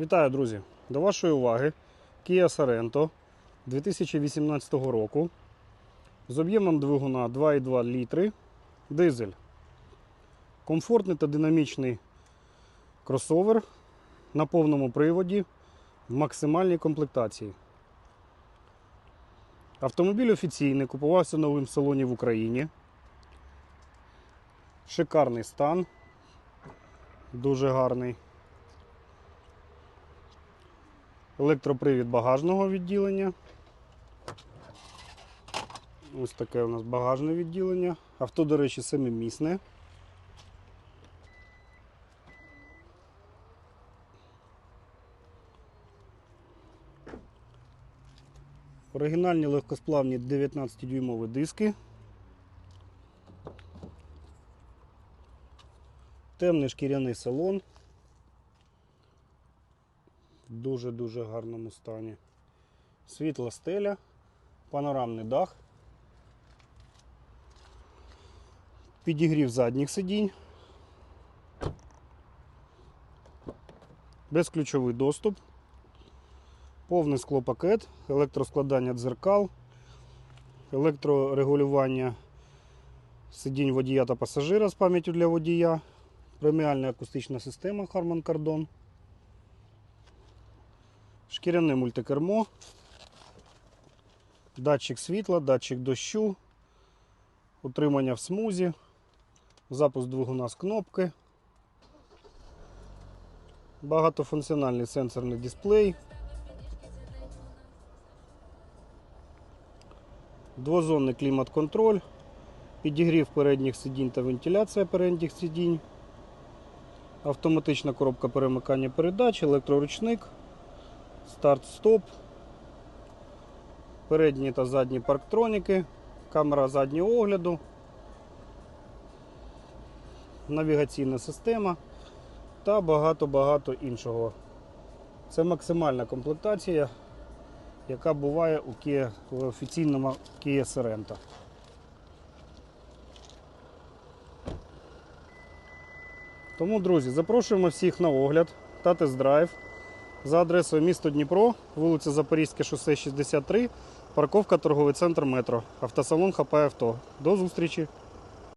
Вітаю, друзі! До вашої уваги Kia Sorento 2018 року з об'ємом двигуна 2,2 літри, дизель. Комфортний та динамічний кросовер на повному приводі в максимальній комплектації. Автомобіль офіційний, купувався в новим салоні в Україні. Шикарний стан, дуже гарний. Електропривід багажного відділення. Ось таке у нас багажне відділення. Авто, до речі, семимісне. Оригінальні легкосплавні 19-дюймові диски. Темний шкіряний салон дуже-дуже гарному стані. Світла стеля, панорамний дах, підігрів задніх сидінь, безключовий доступ, повний склопакет, електроскладання дзеркал, електрорегулювання сидінь водія та пасажира з пам'яттю для водія, преміальна акустична система Harman Kardon. Шкіряне мультикермо, датчик світла, датчик дощу, утримання в смузі, запуск двигуна з кнопки, багатофункціональний сенсорний дисплей, двозонний клімат-контроль, підігрів передніх сидінь та вентиляція передніх сидінь, автоматична коробка перемикання передач, електроручник. Старт-стоп, передні та задні парктроніки, камера заднього огляду, навігаційна система та багато-багато іншого. Це максимальна комплектація, яка буває у Kia, в офіційному Kia Sorento. Тому, друзі, запрошуємо всіх на огляд та тест-драйв за адресою місто Дніпро, вулиця Запорізьке шосе 63, парковка торговий центр метро, автосалон Хапай Авто. До зустрічі!